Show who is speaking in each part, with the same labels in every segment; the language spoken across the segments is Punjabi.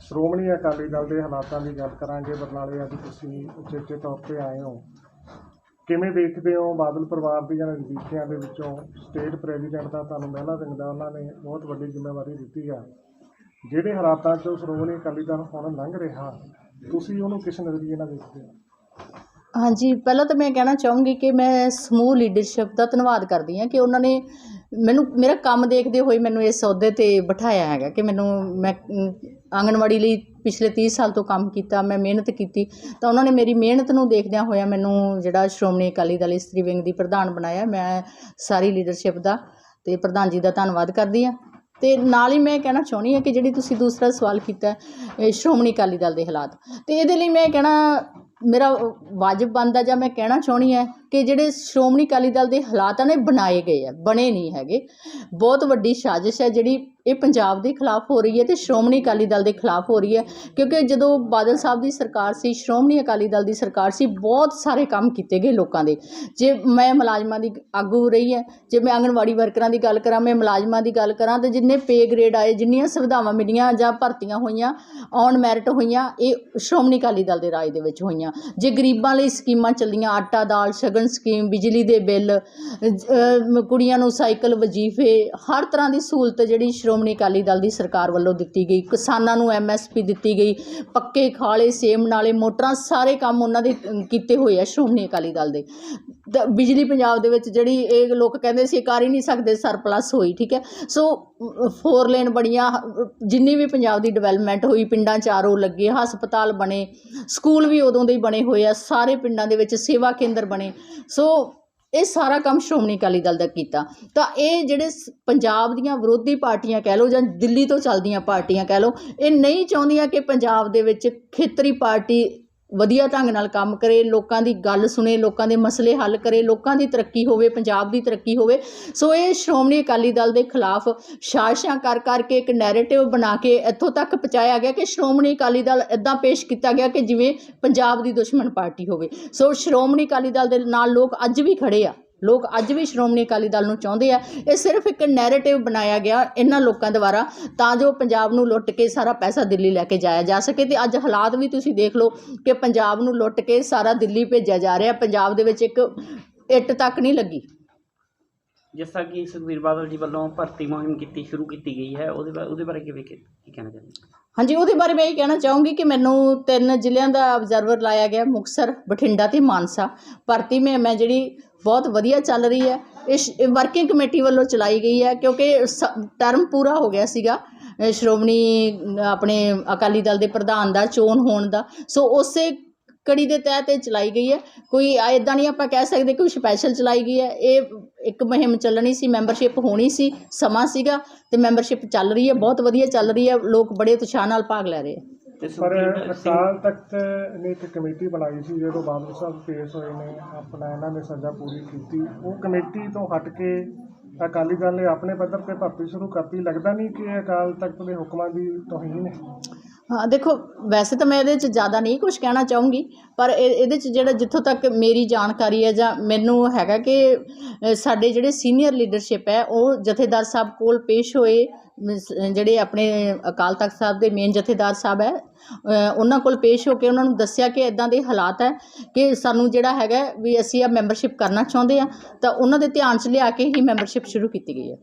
Speaker 1: ਸ਼੍ਰੋਮਣੀ ਅਕਾਲੀ ਦਲ ਦੇ ਹਾਲਾਤਾਂ ਦੀ ਗੱਲ ਕਰਾਂਗੇ, ਬਰਨਾਲੇ ਅੱਜ ਤੁਸੀਂ ਉਚੇਚੇ ਤੌਰ ਤੇ ਆਏ ਹੋ। ਕਿਵੇਂ ਦੇਖਦੇ ਹੋ ਬਾਦਲ ਪਰਿਵਾਰ ਦੀਆਂ ਨਜ਼ਦੀਕੀਆਂ ਦੇ ਵਿੱਚੋਂ ਸਟੇਟ ਪ੍ਰੈਜ਼ੀਡੈਂਟ ਦਾ ਤੁਹਾਨੂੰ ਮਹਿਲਾ ਸਿੰਘ ਦਾ, ਉਹਨਾਂ ਨੇ ਬਹੁਤ ਵੱਡੀ ਜ਼ਿੰਮੇਵਾਰੀ ਦਿੱਤੀ ਆ। ਜਿਹੜੇ ਹਾਲਾਤਾਂ 'ਚੋਂ ਸ਼੍ਰੋਮਣੀ ਅਕਾਲੀ ਦਲ ਹੁਣ ਲੰਘ ਰਿਹਾ, ਤੁਸੀਂ ਉਹਨੂੰ ਕਿਸ ਨਜ਼ਰੀਏ ਨਾਲ ਦੇਖਦੇ ਹੋ?
Speaker 2: ਹਾਂਜੀ, ਪਹਿਲਾਂ ਤਾਂ ਮੈਂ ਕਹਿਣਾ ਚਾਹੂੰਗੀ ਕਿ ਮੈਂ ਸਮੂਹ ਲੀਡਰਸ਼ਿਪ ਦਾ ਧੰਨਵਾਦ ਕਰਦੀ ਹਾਂ ਕਿ ਉਹਨਾਂ ਨੇ ਮੈਨੂੰ, ਮੇਰਾ ਕੰਮ ਦੇਖਦੇ ਹੋਏ ਮੈਨੂੰ ਇਸ ਅਹੁਦੇ ਤੇ ਬਿਠਾਇਆ ਹੈਗਾ ਕਿ ਮੈਨੂੰ ਮੈਂ ਆਂਗਣਵਾੜੀ ਲਈ ਪਿਛਲੇ 30 ਸਾਲ ਤੋਂ ਕੰਮ ਕੀਤਾ, ਮੈਂ ਮਿਹਨਤ ਕੀਤੀ। ਤਾਂ ਉਹਨਾਂ ਨੇ ਮੇਰੀ ਮਿਹਨਤ ਨੂੰ ਦੇਖਦਿਆਂ ਹੋਇਆ ਮੈਨੂੰ ਜਿਹੜਾ ਸ਼੍ਰੋਮਣੀ ਅਕਾਲੀ ਦਲ ਇਸਤਰੀ ਵਿੰਗ ਦੀ ਪ੍ਰਧਾਨ ਬਣਾਇਆ। ਮੈਂ ਸਾਰੀ ਲੀਡਰਸ਼ਿਪ ਦਾ ਤੇ ਪ੍ਰਧਾਨ ਜੀ ਦਾ ਧੰਨਵਾਦ ਕਰਦੀ ਹਾਂ। ਤੇ ਨਾਲ ਹੀ ਮੈਂ ਕਹਿਣਾ ਚਾਹੁੰਦੀ ਹਾਂ ਕਿ ਜਿਹੜੀ ਤੁਸੀਂ ਦੂਸਰਾ ਸਵਾਲ ਕੀਤਾ ਸ਼੍ਰੋਮਣੀ ਅਕਾਲੀ ਦਲ ਦੇ ਹਾਲਾਤ। ਤੇ ਇਹਦੇ ਲਈ ਮੈਂ ਕਹਿਣਾ, ਮੇਰਾ ਵਾਜਬ ਬਣਦਾ ਜਾਂ ਮੈਂ ਕਹਿਣਾ ਚਾਹੁੰਦੀ ਹਾਂ ਕਿ ਜਿਹੜੇ ਸ਼੍ਰੋਮਣੀ ਅਕਾਲੀ ਦਲ ਦੇ ਹਾਲਾਤ ਆ ਨੇ ਬਣਾਏ ਗਏ ਆ, ਬਣੇ ਨਹੀਂ ਹੈਗੇ। ਬਹੁਤ ਵੱਡੀ ਸਾਜ਼ਿਸ਼ ਹੈ ਜਿਹੜੀ ਇਹ ਪੰਜਾਬ ਦੇ ਖਿਲਾਫ ਹੋ ਰਹੀ ਹੈ ਤੇ ਸ਼੍ਰੋਮਣੀ ਅਕਾਲੀ ਦਲ ਦੇ ਖਿਲਾਫ ਹੋ ਰਹੀ ਹੈ, ਕਿਉਂਕਿ ਜਦੋਂ ਬਾਦਲ ਸਾਹਿਬ ਦੀ ਸਰਕਾਰ ਸੀ, ਸ਼੍ਰੋਮਣੀ ਅਕਾਲੀ ਦਲ ਦੀ ਸਰਕਾਰ ਸੀ, ਬਹੁਤ ਸਾਰੇ ਕੰਮ ਕੀਤੇ ਗਏ ਲੋਕਾਂ ਦੇ। ਜੇ ਮੈਂ ਮੁਲਾਜ਼ਮਾਂ ਦੀ ਆਗੂ ਰਹੀ ਹੈ, ਜੇ ਮੈਂ ਆਂਗਣਵਾੜੀ ਵਰਕਰਾਂ ਦੀ ਗੱਲ ਕਰਾਂ, ਮੈਂ ਮੁਲਾਜ਼ਮਾਂ ਦੀ ਗੱਲ ਕਰਾਂ, ਤੇ ਜਿੰਨੇ ਪੇ ਗ੍ਰੇਡ ਆਏ, ਜਿੰਨੀਆਂ ਸੁਵਿਧਾਵਾਂ ਮਿਲੀਆਂ ਜਾਂ ਭਰਤੀਆਂ ਹੋਈਆਂ, ਔਨ ਮੈਰਿਟ ਹੋਈਆਂ, ਇਹ ਸ਼੍ਰੋਮਣੀ ਅਕਾਲੀ ਦਲ ਦੇ ਰਾਜ ਦੇ ਵਿੱਚ ਹੋਈਆਂ। ਜੇ ਗਰੀਬਾਂ ਲਈ ਸਕੀਮਾਂ ਚੱਲੀਆਂ, ਆਟਾ ਦਾਲ, ਸ਼ਗਨ ਸਕੀਮ, ਬਿਜਲੀ ਦੇ ਬਿੱਲ ਕੁੜੀਆਂ ਨੂੰ ਸਾਈਕਲ ਵਜੀਫੇ, ਹਰ ਤਰ੍ਹਾਂ ਦੀ ਸਹੂਲਤ ਜਿਹੜੀ ਸ਼੍ਰੋਮਣੀ ਅਕਾਲੀ ਦਲ ਦੀ ਸਰਕਾਰ ਵੱਲੋਂ ਦਿੱਤੀ ਗਈ। ਕਿਸਾਨਾਂ ਨੂੰ ਐਮਐਸਪੀ ਦਿੱਤੀ ਗਈ। ਪੱਕੇ, ਖਾਲੇ, ਸੇਮ, ਨਾਲੇ ਮੋਟਰਾਂ, ਸਾਰੇ ਕੰਮ ਉਹਨਾਂ ਦੇ ਕੀਤੇ ਹੋਏ ਆ ਸ਼੍ਰੋਮਣੀ ਅਕਾਲੀ ਦਲ ਦੇ। ਬਿਜਲੀ ਪੰਜਾਬ ਦੇ ਵਿੱਚ ਜਿਹੜੀ ਇਹ ਲੋਕ ਕਹਿੰਦੇ ਸੀ ਕਰ ਹੀ ਨਹੀਂ ਸਕਦੇ ਸਰਪਲਸ ਹੋਈ, ਠੀਕ ਹੈ? ਸੋ ਫੋਰ ਲੇਨ ਬਣੀਆਂ, ਜਿੰਨੀ ਵੀ ਪੰਜਾਬ ਦੀ ਡਿਵੈਲਪਮੈਂਟ ਹੋਈ, ਪਿੰਡਾਂ ਚਾਰੋਂ ਲੱਗੇ, ਹਸਪਤਾਲ ਬਣੇ ਸਕੂਲ ਵੀ ਉਦੋਂ ਦੇ ਹੀ ਬਣੇ ਹੋਏ ਆ, ਸਾਰੇ ਪਿੰਡਾਂ ਦੇ ਵਿੱਚ ਸੇਵਾ ਕੇਂਦਰ ਬਣੇ। ਸੋ ਇਹ ਸਾਰਾ ਕੰਮ ਸ਼੍ਰੋਮਣੀ ਅਕਾਲੀ ਦਲ ਦਾ ਕੀਤਾ। ਤਾਂ ਇਹ ਜਿਹੜੇ ਸ- ਪੰਜਾਬ ਦੀਆਂ ਵਿਰੋਧੀ ਪਾਰਟੀਆਂ ਕਹਿ ਲਓ ਜਾਂ ਦਿੱਲੀ ਤੋਂ ਚੱਲਦੀਆਂ ਪਾਰਟੀਆਂ ਕਹਿ ਲਓ, ਇਹ ਨਹੀਂ ਚਾਹੁੰਦੀਆਂ ਕਿ ਪੰਜਾਬ ਦੇ ਵਿੱਚ ਖੇਤਰੀ ਪਾਰਟੀ ਵਧੀਆ ਢੰਗ ਨਾਲ ਕੰਮ ਕਰੇ, ਲੋਕਾਂ ਦੀ ਗੱਲ ਸੁਣੇ, ਲੋਕਾਂ ਦੇ ਮਸਲੇ ਹੱਲ ਕਰੇ, ਲੋਕਾਂ ਦੀ ਤਰੱਕੀ ਹੋਵੇ, ਪੰਜਾਬ ਦੀ ਤਰੱਕੀ ਹੋਵੇ। ਸੋ ਇਹ ਸ਼੍ਰੋਮਣੀ ਅਕਾਲੀ ਦਲ ਦੇ ਖਿਲਾਫ ਸਾਜ਼ਿਸ਼ਾਂ ਕਰ ਕਰਕੇ ਇੱਕ ਨੈਰੇਟਿਵ ਬਣਾ ਕੇ ਇੱਥੋਂ ਤੱਕ ਪਹੁੰਚਾਇਆ ਗਿਆ ਕਿ ਸ਼੍ਰੋਮਣੀ ਅਕਾਲੀ ਦਲ ਇਦਾਂ ਪੇਸ਼ ਕੀਤਾ ਗਿਆ ਕਿ ਜਿਵੇਂ ਪੰਜਾਬ ਦੀ ਦੁਸ਼ਮਣ ਪਾਰਟੀ ਹੋਵੇ। ਸੋ ਸ਼੍ਰੋਮਣੀ ਅਕਾਲੀ ਦਲ ਦੇ ਨਾਲ ਲੋਕ ਅੱਜ ਵੀ ਖੜੇ ਆ। ਲੋਕ ਅੱਜ ਵੀ ਸ਼੍ਰੋਮਣੀ ਅਕਾਲੀ ਦਲ ਨੂੰ ਚਾਹੁੰਦੇ ਆ। ਇਹ ਸਿਰਫ ਇੱਕ ਨੈਰੇਟਿਵ ਬਣਾਇਆ ਗਿਆ ਇਹਨਾਂ ਲੋਕਾਂ ਦੁਆਰਾ ਤਾਂ ਜੋ ਪੰਜਾਬ ਨੂੰ ਲੁੱਟ ਕੇ ਸਾਰਾ ਪੈਸਾ ਦਿੱਲੀ ਲੈ ਕੇ ਜਾਇਆ ਜਾ ਸਕੇ। ਤੇ ਅੱਜ ਹਾਲਾਤ ਵੀ ਤੁਸੀਂ ਦੇਖ ਲਓ ਕਿ ਪੰਜਾਬ ਨੂੰ ਲੁੱਟ ਕੇ ਸਾਰਾ ਦਿੱਲੀ ਭੇਜਿਆ ਜਾ ਰਿਹਾ। ਪੰਜਾਬ ਦੇ ਵਿੱਚ ਇੱਕ ਇੱਟ ਤੱਕ ਨਹੀਂ ਲੱਗੀ।
Speaker 3: ਜਿਸ ਤਰ੍ਹਾਂ ਕਿ ਸੁਖਬੀਰ ਬਾਦਲ ਜੀ ਵੱਲੋਂ ਭਰਤੀ ਮੁਹਿੰਮ ਕੀਤੀ ਸ਼ੁਰੂ ਕੀਤੀ ਗਈ ਹੈ ਉਹਦੇ ਬਾਰੇ ਉਹਦੇ ਬਾਰੇ ਕਿਵੇਂ ਕੀ ਕਹਿਣਾ ਚਾਹੁੰਦੇ?
Speaker 2: ਹਾਂਜੀ ਉਹਦੇ ਬਾਰੇ ਮੈਂ ਇਹ ਕਹਿਣਾ ਚਾਹੂੰਗੀ ਕਿ ਮੈਨੂੰ ਤਿੰਨ ਜ਼ਿਲ੍ਹਿਆਂ ਦਾ ਆਬਜ਼ਰਵਰ ਲਾਇਆ ਗਿਆ ਮੁਕਤਸਰ ਬਠਿੰਡਾ ਤੇ ਮਾਨਸਾ। ਭਰਤੀ ਮੈਂ ਮੈਂ ਜਿਹੜੀ ਬਹੁਤ ਵਧੀਆ ਚੱਲ ਰਹੀ ਹੈ। ਇਸ ਵਰਕਿੰਗ ਕਮੇਟੀ ਵੱਲੋਂ ਚਲਾਈ ਗਈ ਹੈ ਕਿਉਂਕਿ ਟਰਮ ਪੂਰਾ ਹੋ ਗਿਆ ਸੀਗਾ। ਸ਼੍ਰੋਮਣੀ ਆਪਣੇ ਅਕਾਲੀ ਦਲ ਦੇ ਪ੍ਰਧਾਨ ਦਾ, ਚੋਣ ਹੋਣ ਦਾ। ਸੋ ਉਸੇ ਕੜੀ ਦੇ ਤਹਿਤ ਇਹ ਚਲਾਈ ਗਈ ਹੈ। ਕੋਈ ਇਦਾਂ ਨਹੀਂ ਆਪਾਂ ਕਹਿ ਸਕਦੇ ਕੋਈ ਸਪੈਸ਼ਲ ਚਲਾਈ ਗਈ ਹੈ। ਇਹ ਇੱਕ ਮੁਹਿੰਮ ਚੱਲਣੀ ਸੀ ਮੈਂਬਰਸ਼ਿਪ ਹੋਣੀ ਸੀ, ਸਮਾਂ ਸੀਗਾ ਤੇ ਮੈਂਬਰਸ਼ਿਪ ਚੱਲ ਰਹੀ ਹੈ, ਬਹੁਤ ਵਧੀਆ ਚੱਲ ਰਹੀ ਹੈ। ਲੋਕ ਬੜੇ ਉਤਸ਼ਾਹ ਨਾਲ ਭਾਗ ਲੈ ਰਹੇ ਆ
Speaker 3: ਤੇ
Speaker 1: ਪਰ
Speaker 3: ਸੁਖਬੀਰ ਸਿੰਘ
Speaker 1: ਅਕਾਲ ਤਖਤ ਨੇ ਇੱਕ ਕਮੇਟੀ ਬਣਾਈ ਸੀ ਜਦੋਂ ਬਾਦਲ ਸਾਹਿਬ ਪੇਸ਼ ਹੋਏ ਨੇ ਆਪਣਾ ਇਹਨਾਂ ਨੇ ਸਜ਼ਾ ਪੂਰੀ ਕੀਤੀ। ਉਹ ਕਮੇਟੀ ਤੋਂ ਹਟ ਕੇ ਅਕਾਲੀ ਦਲ ਨੇ ਆਪਣੇ ਪੱਧਰ ਤੇ ਭਰਤੀ ਸ਼ੁਰੂ ਕਰਤੀ। ਲੱਗਦਾ ਨਹੀਂ ਕਿ ਇਹ ਅਕਾਲ ਤਖਤ ਦੇ ਹੁਕਮਾਂ ਦੀ ਤੋਹੀਨ ਹੈ।
Speaker 2: ਹਾਂ ਦੇਖੋ ਵੈਸੇ ਤਾਂ ਮੈਂ ਇਹਦੇ 'ਚ ਜ਼ਿਆਦਾ ਨਹੀਂ ਕੁਝ ਕਹਿਣਾ ਚਾਹੂੰਗੀ ਪਰ ਇਹ ਇਹਦੇ 'ਚ ਜਿਹੜਾ ਜਿੱਥੋਂ ਤੱਕ ਮੇਰੀ ਜਾਣਕਾਰੀ ਹੈ ਜਾਂ ਮੈਨੂੰ ਹੈਗਾ ਕਿ ਅ, ਸਾਡੇ ਜਿਹੜੇ ਸੀਨੀਅਰ ਲੀਡਰਸ਼ਿਪ ਹੈ ਉਹ ਜਥੇਦਾਰ ਸਾਹਿਬ ਕੋਲ ਪੇਸ਼ ਹੋਏ ਜਿਹੜੇ ਆਪਣੇ ਅਕਾਲ ਤਖਤ ਸਾਹਿਬ ਦੇ ਮੇਨ ਜਥੇਦਾਰ ਸਾਹਿਬ ਹੈ ਉਹਨਾਂ ਕੋਲ ਪੇਸ਼ ਹੋ ਕੇ ਉਹਨਾਂ ਨੂੰ ਦੱਸਿਆ ਕਿ ਇਦਾਂ ਦੇ ਹਾਲਾਤ ਹੈ ਕਿ ਸਾਨੂੰ ਜਿਹੜਾ ਹੈਗਾ ਵੀ ਅਸੀਂ ਆ ਮੈਂਬਰਸ਼ਿਪ ਕਰਨਾ ਚਾਹੁੰਦੇ ਆ ਤਾਂ ਉਹਨਾਂ ਦੇ ਧਿਆਨ 'ਚ ਲਿਆ ਕੇ ਹੀ ਮੈਂਬਰਸ਼ਿਪ ਸ਼ੁਰੂ ਕੀਤੀ ਗਈ ਹੈ।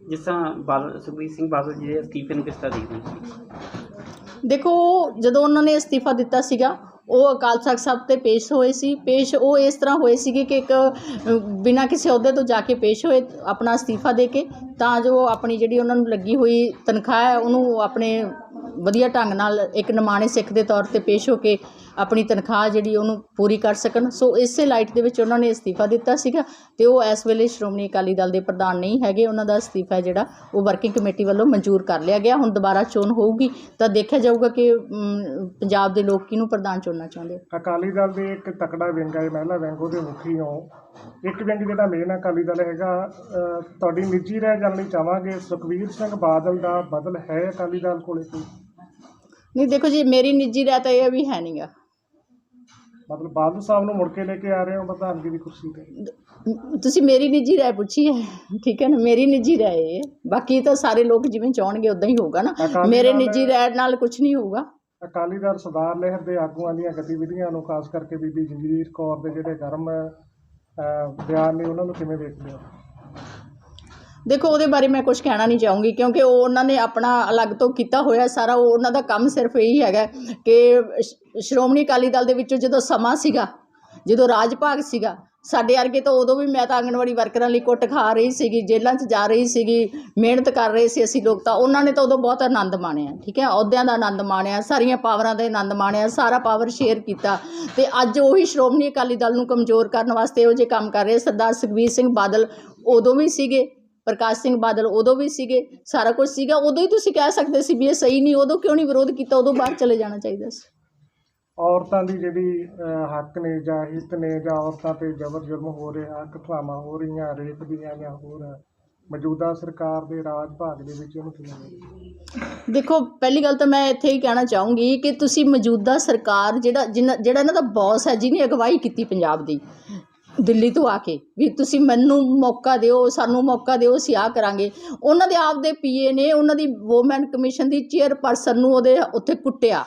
Speaker 3: ਜਿਸ ਤਰ੍ਹਾਂ ਬਾਦਲ ਸੁਖਬੀਰ ਸਿੰਘ ਬਾਦਲ ਜੀ ਦੇ ਅਸਤੀਫੇ ਨੂੰ ਕਿਸ ਤਰ੍ਹਾਂ ਦੇਖਦੇ
Speaker 2: ਦੇਖੋ ਜਦੋਂ ਉਹਨਾਂ ਨੇ ਅਸਤੀਫਾ ਦਿੱਤਾ ਸੀਗਾ ਉਹ ਅਕਾਲ ਤਖਤ ਸਾਹਿਬ ਤੇ ਪੇਸ਼ ਹੋਏ ਸੀ। ਪੇਸ਼ ਉਹ ਇਸ ਤਰ੍ਹਾਂ ਹੋਏ ਸੀਗੇ ਕਿ ਇੱਕ ਬਿਨਾਂ ਕਿਸੇ ਅਹੁਦੇ ਤੋਂ ਜਾ ਕੇ ਪੇਸ਼ ਹੋਏ, ਆਪਣਾ ਅਸਤੀਫਾ ਦੇ ਕੇ, ਤਾਂ ਜੋ ਆਪਣੀ ਜਿਹੜੀ ਉਹਨਾਂ ਨੂੰ ਲੱਗੀ ਹੋਈ ਤਨਖਾਹ ਹੈ, ਉਹਨੂੰ ਆਪਣੇ ਵਧੀਆ ਢੰਗ ਨਾਲ ਇੱਕ ਨਿਮਾਣੇ ਸਿੱਖ ਦੇ ਤੌਰ ਤੇ ਪੇਸ਼ ਹੋ ਕੇ ਆਪਣੀ ਤਨਖਾਹ ਜਿਹੜੀ ਉਹਨੂੰ ਪੂਰੀ ਕਰ ਸਕਣ। ਸੋ ਇਸੇ ਲਾਈਟ ਦੇ ਵਿੱਚ ਉਹਨਾਂ ਨੇ ਅਸਤੀਫਾ ਦਿੱਤਾ ਸੀਗਾ ਤੇ ਉਹ ਇਸ ਵੇਲੇ ਸ਼੍ਰੋਮਣੀ ਅਕਾਲੀ ਦਲ ਦੇ ਪ੍ਰਧਾਨ ਨਹੀਂ ਹੈਗੇ। ਉਹਨਾਂ ਦਾ ਅਸਤੀਫਾ ਜਿਹੜਾ ਉਹ ਵਰਕਿੰਗ ਕਮੇਟੀ ਵੱਲੋਂ ਮਨਜ਼ੂਰ ਕਰ ਲਿਆ ਗਿਆ। ਹੁਣ ਦੁਬਾਰਾ ਚੋਣ ਹੋਊਗੀ ਤਾਂ ਦੇਖਿਆ ਜਾਊਗਾ ਕਿ ਪੰਜਾਬ ਦੇ ਲੋਕ ਕਿਹਨੂੰ ਪ੍ਰਧਾਨ ਚੁਣਨਾ ਚਾਹੁੰਦੇ
Speaker 1: ਅਕਾਲੀ ਦਲ ਦੇ ਇੱਕ ਤਕੜਾ ਵਿੰਗ ਹੈ, ਮਹਿਲਾ ਵਿੰਗ, ਉਹਦੇ ਮੁਖੀ ਹੋ। ਇੱਕ ਵਿੰਗ ਜਿਹੜਾ ਮੇਨ ਅਕਾਲੀ ਦਲ ਹੈਗਾ ਤੁਹਾਡੀ ਨਿੱਜੀ ਰਾਏ ਜਾਣਨੀ ਚਾਹਾਂਗੇ। ਸੁਖਬੀਰ ਸਿੰਘ ਬਾਦਲ ਦਾ ਬਦਲ ਹੈ ਅਕਾਲੀ ਦਲ ਕੋਲੇ ਕੋਈ?
Speaker 2: ਨਹੀਂ ਦੇਖੋ ਜੀ ਮੇਰੀ ਨਿੱਜੀ ਰਾਏ ਤਾਂ ਇਹ ਵੀ ਹੈ ਨਹੀਂਗਾ
Speaker 1: ਮਤਲਬ ਬਾਦਲ ਸਾਹਿਬ ਨੂੰ ਮੁੜ ਕੇ ਲੈ ਕੇ ਆ ਰਹੇ ਹੋ ਪ੍ਰਧਾਨਗੀ ਦੀ ਕੁਰਸੀ ਤੇ।
Speaker 2: ਤੁਸੀਂ ਮੇਰੀ ਨਿੱਜੀ ਰਾਏ ਪੁੱਛੀ ਹੈ ਠੀਕ ਹੈ ਨਾ? ਮੇਰੀ ਨਿੱਜੀ ਰਾਏ ਹੈ। ਬਾਕੀ ਤਾਂ ਸਾਰੇ ਲੋਕ ਜਿਵੇਂ ਚਾਹਣਗੇ ਉਦਾਂ ਹੀ ਹੋਊਗਾ ਨਾ।
Speaker 1: ਅਕਾਲੀ
Speaker 2: ਮੇਰੇ
Speaker 1: ਦਲ-
Speaker 2: ਨਿੱਜੀ ਰਾਏ ਨਾਲ ਕੁਝ ਨਹੀਂ ਹੋਊਗਾ।
Speaker 1: ਅਕਾਲੀ ਦਲ ਸਰਦਾਰ ਲਹਿਰ ਦੇ ਆਗੂਆਂ ਦੀਆਂ ਗਤੀਵਿਧੀਆਂ ਨੂੰ ਖਾਸ ਕਰਕੇ ਬੀਬੀ ਜੰਗੀਰ ਕੌਰ ਦੇ ਜਿਹੜੇ ਗਰਮ ਅਹ, ਬਿਆਨ ਨੇ ਉਹਨਾਂ ਨੂੰ ਕਿਵੇਂ ਦੇਖਦੇ ਹੋ?
Speaker 2: ਦੇਖੋ, ਉਹਦੇ ਬਾਰੇ ਮੈਂ ਕੁਝ ਕਹਿਣਾ ਨਹੀਂ ਚਾਹੂੰਗੀ, ਕਿਉਂਕਿ ਉਹ ਉਹਨਾਂ ਨੇ ਆਪਣਾ ਅਲੱਗ ਤੋਂ ਕੀਤਾ ਹੋਇਆ ਸਾਰਾ। ਉਹ ਉਹਨਾਂ ਦਾ ਕੰਮ ਸਿਰਫ ਇਹੀ ਹੈਗਾ ਕਿ ਸ਼੍ਰੋਮਣੀ ਅਕਾਲੀ ਦਲ ਦੇ ਵਿੱਚੋਂ ਜਦੋਂ ਸਮਾਂ ਸੀਗਾ, ਜਦੋਂ ਰਾਜ ਭਾਗ ਸੀਗਾ, ਸਾਡੇ ਵਰਗੇ ਤਾਂ ਉਦੋਂ ਵੀ ਮੈਂ ਤਾਂ ਆਂਗਣਵਾੜੀ ਵਰਕਰਾਂ ਲਈ ਕੁੱਟ ਖਾ ਰਹੀ ਸੀਗੀ, ਜੇਲ੍ਹਾਂ 'ਚ ਜਾ ਰਹੀ ਸੀਗੀ, ਮਿਹਨਤ ਕਰ ਰਹੇ ਸੀ ਅਸੀਂ ਲੋਕ ਤਾਂ। ਉਹਨਾਂ ਨੇ ਤਾਂ ਉਦੋਂ ਬਹੁਤ ਆਨੰਦ ਮਾਣਿਆ, ਠੀਕ ਹੈ? ਅਹੁਦਿਆਂ ਦਾ ਆਨੰਦ ਮਾਣਿਆ, ਸਾਰੀਆਂ ਪਾਵਰਾਂ ਦਾ ਆਨੰਦ ਮਾਣਿਆ, ਸਾਰਾ ਪਾਵਰ ਸ਼ੇਅਰ ਕੀਤਾ। ਤੇ ਅੱਜ ਉਹੀ ਸ਼੍ਰੋਮਣੀ ਅਕਾਲੀ ਦਲ ਨੂੰ ਕਮਜ਼ੋਰ ਕਰਨ ਵਾਸਤੇ ਉਹ ਜੇ ਕੰਮ ਕਰ ਰਹੇ, ਸਰਦਾਰ ਸੁਖਬੀਰ ਸਿੰਘ ਬਾਦਲ ਉਦੋਂ ਵੀ ਸੀਗੇ ਪ੍ਰਕਾਸ਼ ਸਿੰਘ ਬਾਦਲ ਉਦੋਂ ਵੀ ਸੀਗੇ ਸਾਰਾ ਕੁਝ ਸੀਗਾ ਉਦੋਂ ਹੀ ਤੁਸੀਂ ਕਹਿ ਸਕਦੇ ਸੀ ਵੀ ਇਹ ਸਹੀ ਨਹੀਂ ਉਦੋਂ ਕਿਉਂ ਨਹੀਂ ਵਿਰੋਧ ਕੀਤਾ ਉਦੋਂ ਬਾਹਰ ਚਲੇ ਜਾਣਾ ਚਾਹੀਦਾ ਸੀ
Speaker 1: ਔਰਤਾਂ ਦੀ ਜਿਹੜੀ ਹੱਕ ਨੇ ਜਾਂ ਹਿੱਤ ਨੇ ਜਾਂ ਔਰਤਾਂ ਤੇ ਜ਼ਬਰ ਜ਼ੁਲਮ ਹੋ ਰਿਹਾ ਘਟਨਾਵਾਂ ਹੋ ਰਹੀਆਂ ਰੇਪ ਦੀਆਂ ਜਾਂ ਹੋਰ ਮੌਜੂਦਾ ਸਰਕਾਰ ਦੇ ਰਾਜ ਭਾਗ ਦੇ ਵਿੱਚ ਇਹਨੂੰ ਕਿਵੇਂ?
Speaker 2: ਦੇਖੋ ਪਹਿਲੀ ਗੱਲ ਤਾਂ ਮੈਂ ਇੱਥੇ ਹੀ ਕਹਿਣਾ ਚਾਹੂੰਗੀ ਕਿ ਤੁਸੀਂ ਮੌਜੂਦਾ ਸਰਕਾਰ ਜਿਹੜਾ ਜਿਹੜਾ ਇਹਨਾਂ ਦਾ ਬੌਸ ਹੈ ਜਿਹਨੇ ਅਗਵਾਈ ਕੀਤੀ ਪੰਜਾਬ ਦੀ ਦਿੱਲੀ ਤੋਂ ਆ ਕੇ ਵੀ ਤੁਸੀਂ ਮੈਨੂੰ ਮੌਕਾ ਦਿਓ, ਸਾਨੂੰ ਮੌਕਾ ਦਿਓ, ਅਸੀਂ ਆ ਕਰਾਂਗੇ। ਉਹਨਾਂ ਦੇ ਆਪਦੇ ਪੀਏ ਨੇ, ਉਹਨਾਂ ਦੀ ਵੋਮੈਨ ਕਮਿਸ਼ਨ ਦੀ ਚੇਅਰਪਰਸਨ ਨੂੰ ਉਹਦੇ ਉੱਥੇ ਕੁੱਟਿਆ।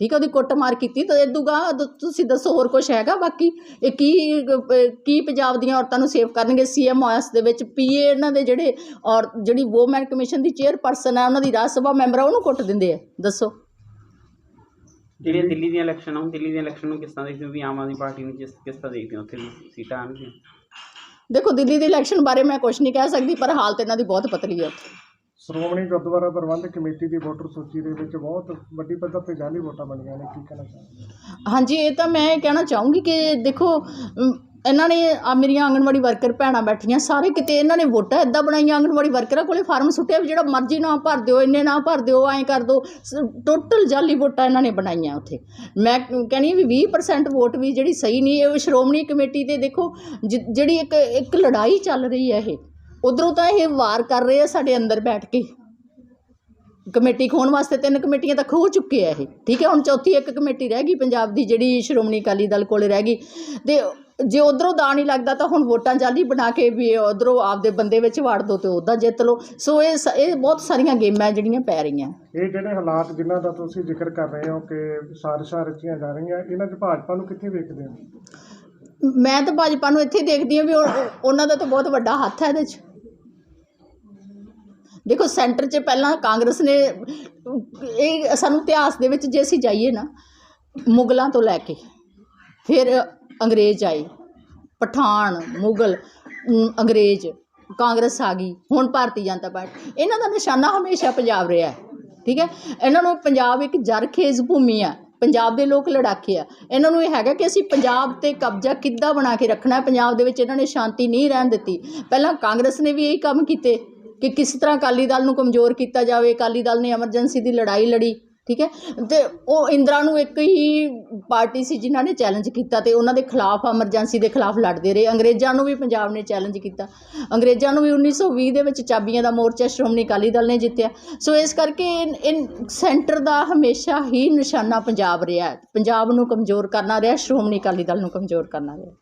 Speaker 2: ਠੀਕ ਹੈ ਉਹਦੀ ਕੁੱਟਮਾਰ ਕੀਤੀ ਤਾਂ ਇਦੂਗਾ ਤੁਸੀਂ ਦੱਸੋ ਹੋਰ ਕੁਝ ਹੈਗਾ? ਬਾਕੀ ਇਹ ਕੀ ਕੀ ਪੰਜਾਬ ਦੀਆਂ ਔਰਤਾਂ ਨੂੰ ਸੇਵ ਕਰਨਗੇ? ਸੀਐਮਓਐਸ ਦੇ ਵਿੱਚ ਪੀਏ ਇਹਨਾਂ ਦੇ ਜਿਹੜੇ ਔਰ ਜਿਹੜੀ ਵੋਮੈਨ ਕਮਿਸ਼ਨ ਦੀ ਚੇਅਰਪਰਸਨ ਹੈ ਉਹਨਾਂ ਦੀ ਰਾਜ ਸਭਾ ਮੈਂਬਰ ਆ, ਉਹਨੂੰ ਕੁੱਟ ਦਿੰਦੇ ਆ। ਦੱਸੋ।
Speaker 3: ਜਿਹੜੀਆਂ ਦਿੱਲੀ ਦੀਆਂ ਇਲੈਕਸ਼ਨ ਆ ਦਿੱਲੀ ਦੀਆਂ ਇਲੈਕਸ਼ਨ ਨੂੰ ਕਿਸ ਤਰ੍ਹਾਂ ਦੇਖਦੇ ਹੋ ਵੀ ਆਮ ਆਦਮੀ ਪਾਰਟੀ ਨੂੰ ਜਿਸ ਕਿਸ ਤਰ੍ਹਾਂ ਦੇਖਦੇ ਹੋ? ਉੱਥੇ ਦੀ ਸੀਟਾਂ ਆਉਣਗੀਆਂ।
Speaker 2: ਦੇਖੋ ਦਿੱਲੀ ਦੀ ਇਲੈਕਸ਼ਨ ਬਾਰੇ ਮੈਂ ਕੁਝ ਨਹੀਂ ਕਹਿ ਸਕਦੀ ਪਰ ਹਾਲਤ ਇਹਨਾਂ ਦੀ ਬਹੁਤ ਪਤਲੀ ਹੈ ਉੱਥੇ।
Speaker 1: ਸ਼੍ਰੋਮਣੀ ਗੁਰਦੁਆਰਾ ਪ੍ਰਬੰਧਕ ਕਮੇਟੀ ਦੀ ਵੋਟਰ ਸੂਚੀ ਦੇ ਵਿੱਚ ਬਹੁਤ ਵੱਡੀ ਪੱਧਰ ਤੇ ਜਾਲੀ ਵੋਟਾਂ ਬਣੀਆਂ ਨੇ ਕੀ ਕਹਿਣਾ ਚਾਹੁੰਦੇ
Speaker 2: ਹਾਂਜੀ ਇਹ ਤਾਂ ਮੈਂ ਇਹ ਕਹਿਣਾ ਚਾਹੂੰਗੀ ਕਿ ਦੇਖੋ ਅਮ, ਇਹਨਾਂ ਨੇ ਆ ਮੇਰੀਆਂ ਆਂਗਣਵਾੜੀ ਵਰਕਰ ਭੈਣਾਂ ਬੈਠੀਆਂ, ਸਾਰੇ ਕਿਤੇ ਇਹਨਾਂ ਨੇ ਵੋਟਾਂ ਇਦਾਂ ਬਣਾਈਆਂ, ਆਂਗਣਵਾੜੀ ਵਰਕਰਾਂ ਕੋਲੇ ਫਾਰਮ ਸੁੱਟਿਆ ਵੀ ਜਿਹੜਾ ਮਰਜ਼ੀ ਨਾ ਭਰ ਦਿਓ, ਇੰਨੇ ਨਾ ਭਰ ਦਿਓ, ਐਂ ਕਰ ਦਿਓ ਟੋਟਲ ਜਾਲੀ ਵੋਟਾਂ ਇਹਨਾਂ ਨੇ ਬਣਾਈਆਂ ਉੱਥੇ। ਮੈਂ ਕਹਿੰਦੀ ਹਾਂ ਵੀ 20% ਵੋਟ ਵੀ ਜਿਹੜੀ ਸਹੀ ਨਹੀਂ, ਇਹ ਸ਼੍ਰੋਮਣੀ ਕਮੇਟੀ ਤੇ ਦੇਖੋ, ਜਿ- ਜਿਹੜੀ ਇੱਕ ਇੱਕ ਲੜਾਈ ਚੱਲ ਰਹੀ ਹੈ ਇਹ, ਉਧਰੋਂ ਤਾਂ ਇਹ ਵਾਰ ਕਰ ਰਹੇ ਆ ਸਾਡੇ ਅੰਦਰ ਬੈਠ ਕੇ। ਕਮੇਟੀ ਖੋਣ ਵਾਸਤੇ ਤਿੰਨ ਕਮੇਟੀਆਂ ਤਾਂ ਖੋ ਚੁੱਕੇ ਆ ਇਹ। ਠੀਕ ਹੈ ਹੁਣ ਚੌਥੀ ਇੱਕ ਕਮੇਟੀ ਰਹਿ ਗਈ ਪੰਜਾਬ ਦੀ ਜਿਹੜੀ ਸ਼੍ਰੋਮਣੀ ਅਕਾਲੀ ਦਲ ਕੋਲੇ ਰਹਿ ਗਈ। ਤੇ ਜੇ ਉਧਰੋਂ ਦਾ ਨਹੀਂ ਲੱਗਦਾ ਤਾਂ ਹੁਣ ਵੋਟਾਂ ਜਾਲੀ ਬਣਾ ਕੇ ਵੀ ਉਧਰੋਂ ਆਪਦੇ ਬੰਦੇ ਵਿੱਚ ਵੜ ਦੋ ਤੇ ਉਹਦਾ ਜਿੱਤ ਲਓ। ਸੋ ਇਹ ਸ- ਇਹ ਬਹੁਤ ਸਾਰੀਆਂ ਗੇਮਾਂ ਜਿਹੜੀਆਂ ਪੈ ਰਹੀਆਂ।
Speaker 1: ਇਹ ਜਿਹੜੇ ਹਾਲਾਤ ਜਿਨ੍ਹਾਂ ਦਾ ਤੁਸੀਂ ਜ਼ਿਕਰ ਕਰ ਰਹੇ ਹੋ ਕਿ ਸਾਜ਼ਿਸ਼ਾਂ ਰਚੀਆਂ ਜਾ ਰਹੀਆਂ ਇਹਨਾਂ 'ਚ ਭਾਜਪਾ ਨੂੰ ਕਿੱਥੇ ਵੇਖਦੇ ਹੋ?
Speaker 2: ਮੈਂ ਤਾਂ ਭਾਜਪਾ ਨੂੰ ਇੱਥੇ ਦੇਖਦੀ ਹਾਂ ਵੀ ਉਹ- ਉਹਨਾਂ ਦਾ ਤਾਂ ਬਹੁਤ ਵੱਡਾ ਹੱਥ ਹੈ ਇਹਦੇ 'ਚ। ਦੇਖੋ ਸੈਂਟਰ 'ਚ ਪਹਿਲਾਂ ਕਾਂਗਰਸ ਨੇ, ਇਹ ਸਾਨੂੰ ਇਤਿਹਾਸ ਦੇ ਵਿੱਚ ਜੇ ਅਸੀਂ ਜਾਈਏ ਨਾ, ਮੁਗਲਾਂ ਤੋਂ ਲੈ ਕੇ ਫਿਰ ਅੰਗਰੇਜ਼ ਆਏ, ਪਠਾਨ, ਮੁਗਲ ਅੰਗਰੇਜ਼, ਕਾਂਗਰਸ ਆ ਗਈ, ਹੁਣ ਭਾਰਤੀ ਜਨਤਾ ਪਾਰਟੀ। ਇਹਨਾਂ ਦਾ ਨਿਸ਼ਾਨਾ ਹਮੇਸ਼ਾ ਪੰਜਾਬ ਰਿਹਾ ਹੈ, ਠੀਕ ਹੈ? ਇਹਨਾਂ ਨੂੰ ਪੰਜਾਬ ਇੱਕ ਜਰਖੇਜ਼ ਭੂਮੀ ਆ, ਪੰਜਾਬ ਦੇ ਲੋਕ ਲੜਾਕੇ ਆ। ਇਹਨਾਂ ਨੂੰ ਇਹ ਹੈਗਾ ਕਿ ਅਸੀਂ ਪੰਜਾਬ ਤੇ ਕਬਜ਼ਾ ਕਿੱਦਾਂ ਬਣਾ ਕੇ ਰੱਖਣਾ ਪੰਜਾਬ ਦੇ ਵਿੱਚ ਇਹਨਾਂ ਨੇ ਸ਼ਾਂਤੀ ਨਹੀਂ ਰਹਿਣ ਦਿੱਤੀ। ਪਹਿਲਾਂ ਕਾਂਗਰਸ ਨੇ ਵੀ ਇਹੀ ਕੰਮ ਕੀਤੇ। ਕਿ ਕਿਸ ਤਰ੍ਹਾਂ ਅਕਾਲੀ ਦਲ ਨੂੰ ਕਮਜ਼ੋਰ ਕੀਤਾ ਜਾਵੇ, ਅਕਾਲੀ ਦਲ ਨੇ ਐਮਰਜੈਂਸੀ ਦੀ ਲੜਾਈ ਲੜੀ, ਠੀਕ ਹੈ? ਤੇ ਉਹ ਇੰਦਰਾ ਨੂੰ ਇੱਕ ਹੀ ਪਾਰਟੀ ਸੀ ਜਿਨ੍ਹਾਂ ਨੇ ਚੈਲੰਜ ਕੀਤਾ ਤੇ ਉਹਨਾਂ ਦੇ ਖਿਲਾਫ ਐਮਰਜੈਂਸੀ ਦੇ ਖਿਲਾਫ ਲੜਦੇ ਰਹੇ। ਅੰਗਰੇਜ਼ਾਂ ਨੂੰ ਵੀ ਪੰਜਾਬ ਨੇ ਚੈਲੰਜ ਕੀਤਾ। ਅੰਗਰੇਜ਼ਾਂ ਨੂੰ ਵੀ 1920 ਦੇ ਵਿੱਚ ਚਾਬੀਆਂ ਦਾ ਮੋਰਚਾ ਸ਼੍ਰੋਮਣੀ ਅਕਾਲੀ ਦਲ ਨੇ ਜਿੱਤਿਆ। ਸੋ ਇਸ ਕਰਕੇ ਇਨ ਸੈਂਟਰ ਦਾ ਹਮੇਸ਼ਾ ਹੀ ਨਿਸ਼ਾਨਾ ਪੰਜਾਬ ਰਿਹਾ ਪੰਜਾਬ ਨੂੰ ਕਮਜ਼ੋਰ ਕਰਨਾ ਰਿਹਾ, ਸ਼੍ਰੋਮਣੀ ਅਕਾਲੀ ਦਲ ਨੂੰ ਕਮਜ਼ੋਰ ਕਰਨਾ ਰਿਹਾ।